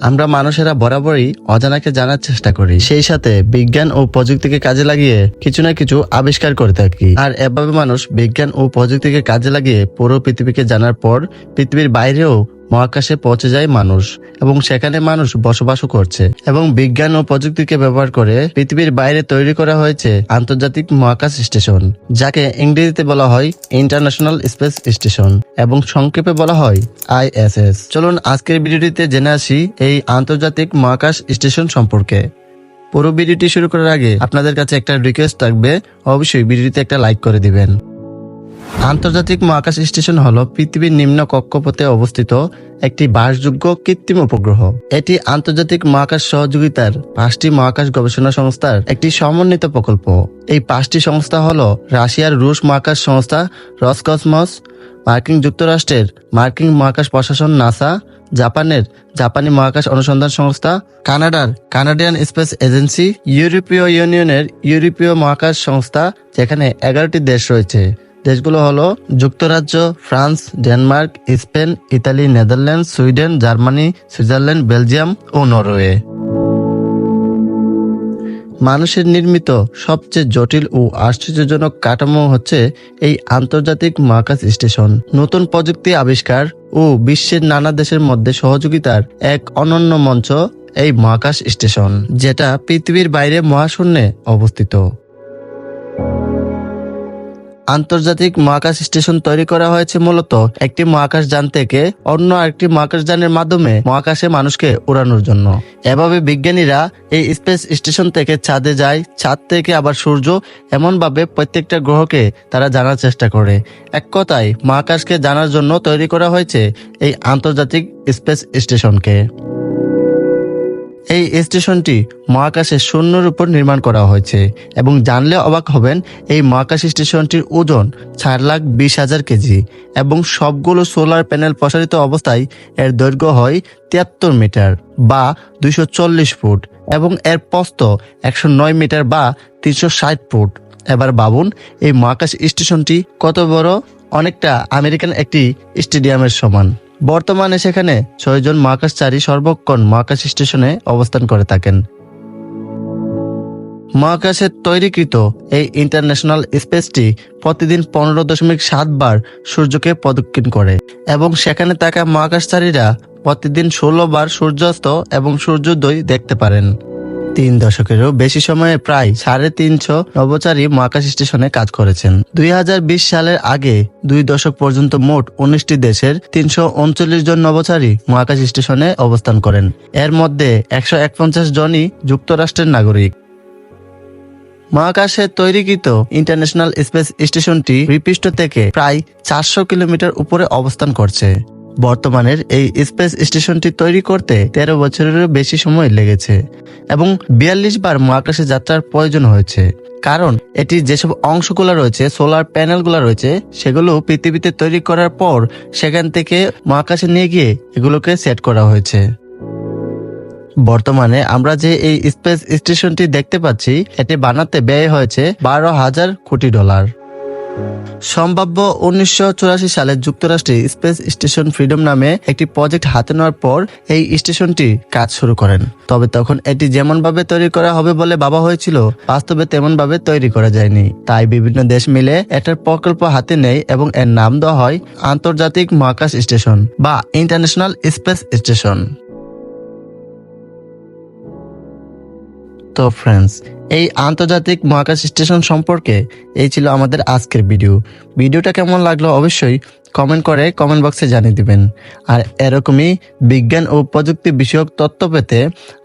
আমরা মানুষেরা বরাবরই অজানাকে জানার চেষ্টা করি। সেই সাথে বিজ্ঞান ও প্রযুক্তিকে কাজে লাগিয়ে কিছু না কিছু আবিষ্কার করে থাকি। আর এভাবে মানুষ বিজ্ঞান ও প্রযুক্তিকে কাজে লাগিয়ে পুরো পৃথিবীকে জানার পর পৃথিবীর বাইরেও মহাকাশে পৌঁছে যায় মানুষ এবং সেখানে মানুষ বসবাসও করছে এবং বিজ্ঞান ও প্রযুক্তিকে ব্যবহার করে পৃথিবীর বাইরে তৈরি করা হয়েছে আন্তর্জাতিক মহাকাশ স্টেশন, যাকে ইংরেজিতে বলা হয় ইন্টারন্যাশনাল স্পেস স্টেশন এবং সংক্ষেপে বলা হয় আইএসএস। চলুন আজকের ভিডিওটিতে জেনে আসি এই আন্তর্জাতিক মহাকাশ স্টেশন সম্পর্কে। পুরো ভিডিওটি শুরু করার আগে আপনাদের কাছে একটা রিকোয়েস্ট থাকবে, অবশ্যই ভিডিওটিতে একটা লাইক করে দিবেন। আন্তর্জাতিক মহাকাশ স্টেশন হল পৃথিবীর নিম্ন কক্ষপথে অবস্থিত একটি বাসযোগ্য কৃত্রিম উপগ্রহ। এটি আন্তর্জাতিক মহাকাশ সহযোগিতার পাঁচটি মহাকাশ গবেষণা সংস্থার একটি সমন্বিত প্রকল্প। এই পাঁচটি সংস্থা হল রাশিয়ার রুশ মহাকাশ সংস্থা রসকসমস, মার্কিন যুক্তরাষ্ট্রের মার্কিন মহাকাশ প্রশাসন নাসা, জাপানের জাপানি মহাকাশ অনুসন্ধান সংস্থা, কানাডার কানাডিয়ান স্পেস এজেন্সি, ইউরোপীয় ইউনিয়নের ইউরোপীয় মহাকাশ সংস্থা, যেখানে এগারোটি দেশ রয়েছে। দেশগুলো হলো যুক্তরাজ্য, France, Denmark, Spain, Italy Netherland Sweden, Germany, Switzerland, Belgium ও নরওয়ে। মানুষের নির্মিত সবচেয়ে জটিল ও আশ্চর্যজনক কাঠামো হচ্ছে এই আন্তর্জাতিক মহাকাশ স্টেশন। নতুন প্রযুক্তি আবিষ্কার ও বিশ্বের নানা দেশের মধ্যে সহযোগিতার এক অনন্য মঞ্চ এই মহাকাশ স্টেশন, যেটা পৃথিবীর বাইরে মহাশূন্যে অবস্থিত। আন্তর্জাতিক মহাকাশ স্টেশন তৈরি করা হয়েছে মূলত একটি মহাকাশ যান থেকে অন্য আরেকটি মহাকাশ যানের মাধ্যমে মহাকাশে মানুষকে উড়ানোর জন্য। এভাবে বিজ্ঞানীরা এই স্পেস স্টেশন থেকে ছাদে যায়, ছাদ থেকে আবার সূর্য এমনভাবে প্রত্যেকটা গ্রহকে তারা জানার চেষ্টা করে। এক কথায়, মহাকাশকে জানার জন্য তৈরি করা হয়েছে এই আন্তর্জাতিক স্পেস স্টেশনকে। এই স্টেশনটি মহাকাশের শূন্যর উপর নির্মাণ করা হয়েছে এবং জানলে অবাক হবেন, এই মহাকাশ স্টেশনটির ওজন চার লাখ বিশ হাজার কেজি এবং সবগুলো সোলার প্যানেল প্রসারিত অবস্থায় এর দৈর্ঘ্য হয় তিয়াত্তর মিটার বা দুইশো চল্লিশ ফুট এবং এর প্রস্থ একশো নয় মিটার বা তিনশো ষাট ফুট। এবার বাবুন এই মহাকাশ স্টেশনটি কত বড়? অনেকটা আমেরিকান একটি স্টেডিয়ামের সমান। বর্তমানে সেখানে ছয়জন মহাকাশচারী সর্বক্ষণ মহাকাশ স্টেশনে অবস্থান করে থাকেন। মহাকাশের তৈরিকৃত এই ইন্টারন্যাশনাল স্পেসটি প্রতিদিন পনেরো দশমিক সাত বার সূর্যকে প্রদক্ষিণ করে এবং সেখানে থাকা মহাকাশচারীরা প্রতিদিন ষোলো বার সূর্যাস্ত এবং সূর্যোদয় দেখতে পারেন। তিন দশকেরও বেশি সময়ে প্রায় সাড়ে তিনশো নবচারী মহাকাশ স্টেশনে কাজ করেছেন। দুই হাজার বিশ সালের আগে দুই দশক পর্যন্ত মোট উনিশটি দেশের তিনশো উনচল্লিশ জন নবচারী মহাকাশ স্টেশনে অবস্থান করেন। এর মধ্যে একশো একপঞ্চাশ জনই যুক্তরাষ্ট্রের নাগরিক। মহাকাশে তৈরিকৃত ইন্টারন্যাশনাল স্পেস স্টেশনটি ভূপৃষ্ঠ থেকে প্রায় চারশো কিলোমিটার উপরে অবস্থান করছে। বর্তমানের এই স্পেস স্টেশনটি তৈরি করতে তেরো বছরেরও বেশি সময় লেগেছে এবং বিয়াল্লিশ বার মহাকাশে যাত্রার প্রয়োজন হয়েছে। কারণ এটি যেসব অংশগুলো রয়েছে, সোলার প্যানেলগুলো রয়েছে, সেগুলো পৃথিবীতে তৈরি করার পর সেখান থেকে মহাকাশে নিয়ে গিয়ে এগুলোকে সেট করা হয়েছে। বর্তমানে আমরা যে এই স্পেস স্টেশনটি দেখতে পাচ্ছি, এটি বানাতে ব্যয় হয়েছে বারো হাজার কোটি ডলার। সম্ভাব্য উনিশশো চুরাশি সালে যুক্তরাষ্ট্রে স্পেস স্টেশন ফ্রিডম নামে একটি প্রজেক্ট হাতে নেওয়ার পর এই স্টেশনটি কাজ শুরু করেন। তবে তখন এটি যেমন ভাবে তৈরি করা হবে বলে ভাবা হয়েছিল, বাস্তবে তেমন ভাবে তৈরি করা যায়নি। তাই বিভিন্ন দেশ মিলে এটার প্রকল্প হাতে নেয় এবং এর নাম দেওয়া হয় আন্তর্জাতিক মহাকাশ স্টেশন বা ইন্টারন্যাশনাল স্পেস স্টেশন। তো ফ্রেন্ডস এই আন্তর্জাতিক মহাকাশ স্টেশন সম্পর্কে এই ছিল আমাদের আজকের ভিডিও ভিডিওটা কেমন লাগল অবশ্যই কমেন্ট করে কমেন্ট বক্সে জানিয়ে দিবেন। আর এরকমই বিজ্ঞান ও প্রযুক্তি বিষয়ক তথ্য পেতে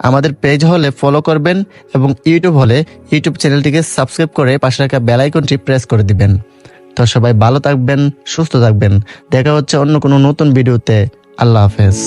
আমাদের পেজ হলে ফলো করবেন এবং ইউটিউব হলে ইউটিউব চ্যানেলটিকে সাবস্ক্রাইব করে পাশে রাখা বেল আইকনটি প্রেস করে দিবেন। তো সবাই ভালো থাকবেন, সুস্থ থাকবেন। দেখা হচ্ছে অন্য কোনো নতুন ভিডিওতে আল্লাহ হাফেজ।